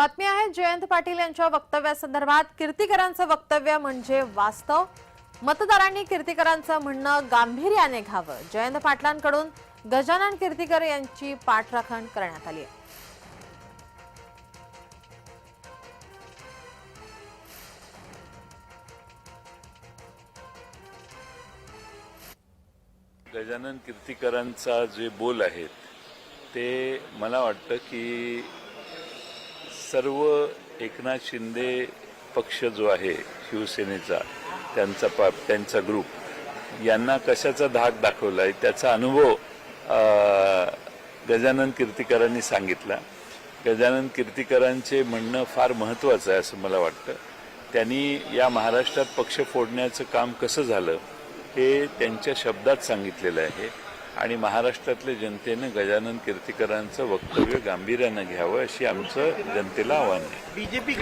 बातमी आहे जयंत पाटील यांच्या वक्तव्यासंदर्भात कीर्तिकरांचं वक्तव्य म्हणजे वास्तव. मतदारांनी कीर्तिकरांचं म्हणणं गांभीर्याने घ्यावं. जयंत पाटलांकडून गजानन कीर्तिकर यांची पाठराखण करण्यात आली आहे. गजानन कीर्तिकरांचा जे बोल आहेत ते मला वाटतं की सर्व एकनाथ शिंदे पक्ष जो आहे शिवसेनेचा त्यांचा पा त्यांचा ग्रुप यांना कशाचा धाक दाखवला आहे त्याचा अनुभव गजानन कीर्तिकरांनी सांगितला. गजानन कीर्तिकरांचे म्हणणं फार महत्त्वाचं आहे असं मला वाटतं. त्यांनी या महाराष्ट्रात पक्ष फोडण्याचं काम कसं झालं हे त्यांच्या शब्दात सांगितलेलं आहे. आणि महाराष्ट्रातल्या जनतेनं गजानन कीर्तिकरांचं वक्तव्य गांभीर्यानं घ्यावं अशी आमचं जनतेला आव्हान आहे. बीजेपी